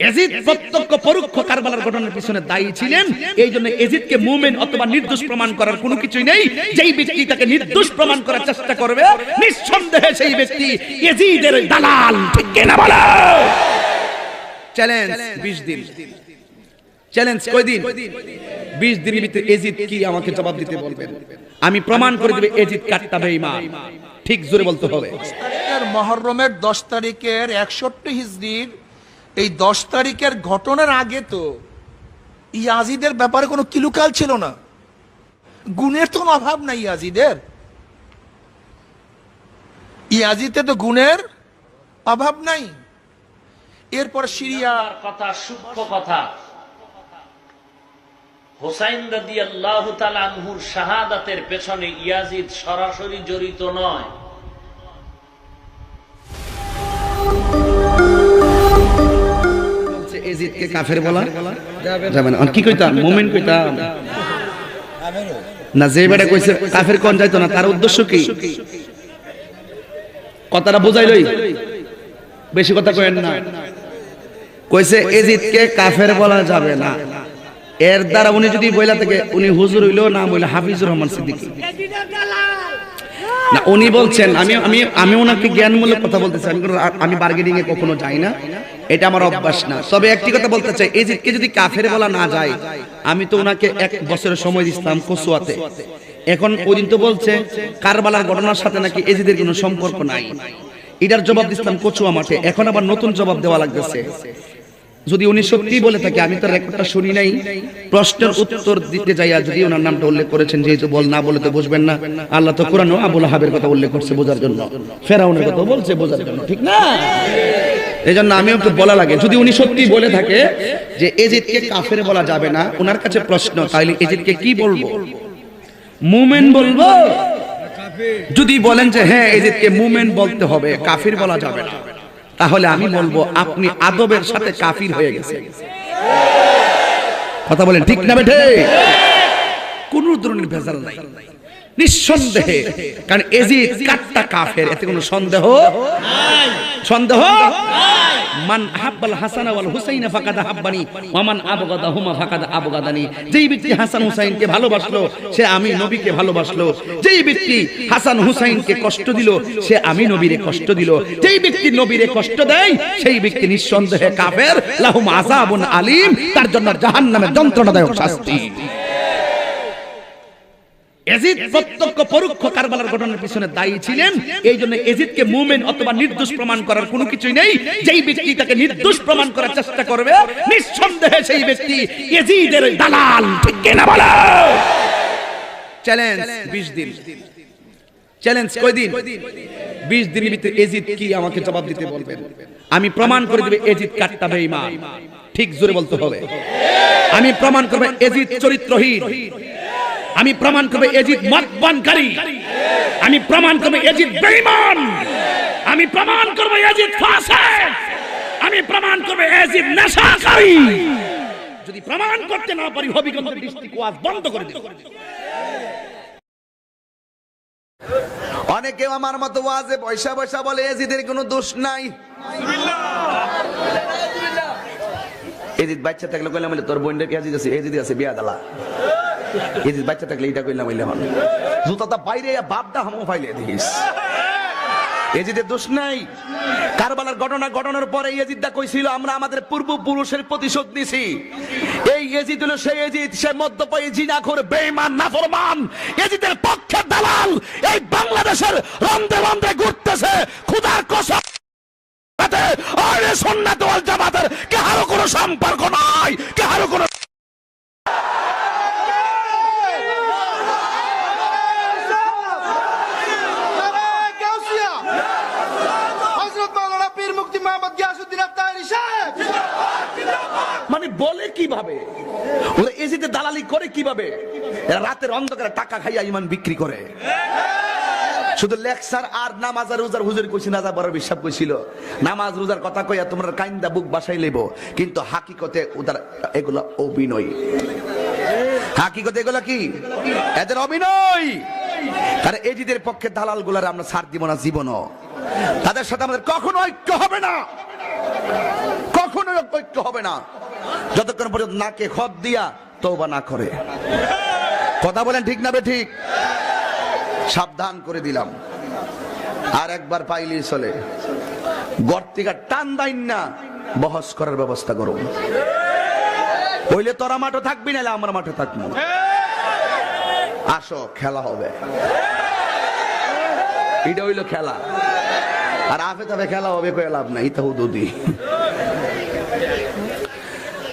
এজিদ প্রত্যক্ষ পরোক্ষ কারবালার ঘটনার পিছনে দায়ী ছিলেন। এই জন্য এজিদকে মুমেন অথবা নির্দোষ প্রমাণ করার কোনো কিছুই নেই। যেই ব্যক্তি তাকে নির্দোষ প্রমাণ করার চেষ্টা করবে নিঃসন্দেহে সেই ব্যক্তি এজিদের দালাল। ঠিক কিনা বলো? চ্যালেঞ্জ 20 দিন। চ্যালেঞ্জ কয় 20 দিনের ভিতরে এজিদ কি আমাকে জবাব দিতে বলবেন? আমি প্রমাণ করে দেব এজিদ কাট্টা বেঈমান। ঠিক জোরে বলতে হবে। মহরমের দশ তারিখের একষট্টি হিজড়ির এই দশ তারিখের ঘটনার আগে তো ইয়াজিদের ব্যাপারে কোনো কিলুকাল ছিল না। গুণের তো অভাব নাই ইয়াজিদের। ইয়াজিতে তো গুণের অভাব নাই। এরপর সিরিয়া কথা, সূক্ষ্ম কথা। হোসাইন রাদি আল্লাহ আনহুর শাহাদাতের পেছনে ইয়াজিদ সরাসরি জড়িত নয়। এজিদকে কাফের বলা? যাবে না। কি কইতাম মুমিন কইতাম না যে বেটা কইছে কাফের কোন যাইতো না তার উদ্দেশ্য কি? কথাটা বুঝাইলই বেশি কথা কইেন না। কইছে এজিদকে কাফের বলা যাবে না। এর দ্বারা উনি যদি বইলা থেকে উনি হুজুর হইল না বইলে হাফিজুর রহমান সিদ্দিকী। না উনি বলছেন আমি আমি আমি ওনাকে জ্ঞানমূলক কথা বলতেছি। আমি আমি বার্গেনিং এ কখনো যাই না। এটা আমার অভ্যাস না। তবে একটি কথা বলতে চাই, এজিদকে যদি কাফের বলা না যায়, আমি তো ওনাকে এক বছরের সময় দিছিলাম কসুয়াতে। এখন ওই দিন তো বলছে, কারবালার ঘটনার সাথে নাকি এজিদের কোনো সম্পর্ক নাই। এটার জবাব দিছিলাম কচুয়া মাঠে, এখন আবার নতুন জবাব দেওয়া লাগতেছে। যদি উনি সত্যি বলে থাকে, আমি তো রেকর্ডটা শুনি নাই, প্রশ্নের উত্তর দিতে যাইয়া যদি ওনার নামটা উল্লেখ করেছেন, যেহেতু বল না বলে তো বুঝবেন না। আল্লাহ তো কোরআন আবুল হাবের কথা উল্লেখ করছে বোঝার জন্য। ফেরাউনের কথা বলছে বোঝার জন্য, ঠিক না? এই জন্য আমিও একটু বলা লাগে, যদি উনি সত্যি বলে থাকে যে এজিদকে কাফের বলা যাবে না ওনার কাছে প্রশ্ন তাইলে এজিদকে কি বলব? মুমেন বলব? যদি বলেন যে হ্যাঁ এজিদকে মুমেন বলতে হবে, কাফির বলা যাবে না, তাহলে আমি বলব, আপনি আদবের সাথে কাফির হয়ে গেছে কথা বলেন, ঠিক না বেঠে? কোন ধরনের ভেজাল নাই। নিঃসন্দেহে। কারণ এজিদ কাট্টা কাফের এতে কোনো সন্দেহ সন্দেহ? মান আহাব্বাল হাসান ওয়াল হুসাইন ফাকাদ ওয়া মান আবগাদাহুমা ফাকাদ আবগাদানি। যেই ব্যক্তি হাসান হুসাইনকে ভালোবাসলো সে আমি নবীকে ভালোবাসলো। যেই ব্যক্তি হাসান হুসাইনকে কষ্ট দিল সে আমি নবীরে কষ্ট দিল। যেই ব্যক্তি নবীরে কষ্ট দেয় সেই ব্যক্তি নিঃসন্দেহে কাফের। লাহুম আযাবুন আলিম তার জন্য জাহান্নামের যন্ত্রণাদায়ক শাস্তি। এজিদ প্রত্যক্ষ পরোক্ষ কারবালার ঘটনার পিছনে দায়ী ছিলেন। এই জন্য এজিদকে মুমেন অথবা নির্দোষ প্রমাণ করার কোনো কিছুই নেই। যেই ব্যক্তি তাকে নির্দোষ প্রমাণ করার চেষ্টা করবে, নিঃসন্দেহে সেই ব্যক্তি এজিদের দালাল, ঠিক কিনা বলো? চ্যালেঞ্জ 20 দিন। চ্যালেঞ্জ কয় 20 দিনের ভিতরে এজিদ কি আমাকে জবাব দিতে বলবেন? আমি প্রমাণ করে দেব এজিদ কাট্টা বেঈমান। ঠিক জোরে বলতে হবে। আমি প্রমাণ করব এজিদ চরিত্রহীন। আমি প্রমাণ করব এজিদ মদপানকারী আমি প্রমাণ করব এজিদ বেঈমান। আমি প্রমাণ করব এজিদ ফাসিক। আমি প্রমাণ করব এজিদ নেশাকারী। যদি প্রমাণ করতে না পারি হবিগঞ্জের ডিস্ট্রিক্ট ওয়াজ বন্ধ করে দেব। অনেকেও আমার মতো ওয়াজে পয়সা পয়সা বলে এজিদের কোনো দোষ নাই। এজিদ বাচ্চা থাকলে কইলাম তোর বোনটা কি এজিদ আছে? এজিদ আছে বিয়া দালা। এজিদ বাচ্চা থাকলে জুতাটা বাইরে হামো ফাইলে এজিদের দোষ নাই, কারবালার ঘটনা ঘটনার পরে কইছিল, আমরা আমাদের প্রতিশোধ নিছি। এই এজিদ হলো সেই এজিদ, সে মদ্যপায়ী নাফরমান। এজিদের পক্ষে দালাল, এই বাংলাদেশের রন্ধে রন্ধে ঘুরতেছে, খুদার কসম। আরে সুন্নাত ওয়াল জামাতের কোনো সম্পর্ক নাই কারও কোনো কীভাবে? ওরা এজিতে দালালি করে কীভাবে? এরা রাতের অন্ধকারে টাকা খাইয়া ইমান বিক্রি করে। শুধু লেকচার আর নামাজ আর রোজার হুজুর কইছি, না বড় বিশ্বাস কইছিল। নামাজ, রোজার কথা কইয়া তোমরা কাইন্দা বুক বাসাই লইব কিন্তু হাকিকতে ওদের এগুলো অভিনয়। হাকিকতে এগুলো কি? এদের অভিনয়! কারণ এজিদের পক্ষে দালালগুলার আমরা ছাড় দিব না, জীবনও। তাদের সাথে আমাদের কখনো ঐক্য হবে না। কখনো ঐক্য হবে না। যতক্ষণ পর্যন্ত নাকে খত দিয়া তওবা না করে। কথা বলেন ঠিক না বে ঠিক সাবধান করে দিলাম। আর একবার পাইলেই চলে। গর্তিকা টান দাইন না, বহস করার ব্যবস্থা করুন। হইলে তোরা মাঠে থাকবি নাহলে আমরা মাঠে থাকব আসো, খেলা হবে। এটা হইল খেলা। আর আফে তাফে খেলা হবে, কয়ে লাভ নাই তাহু দুদি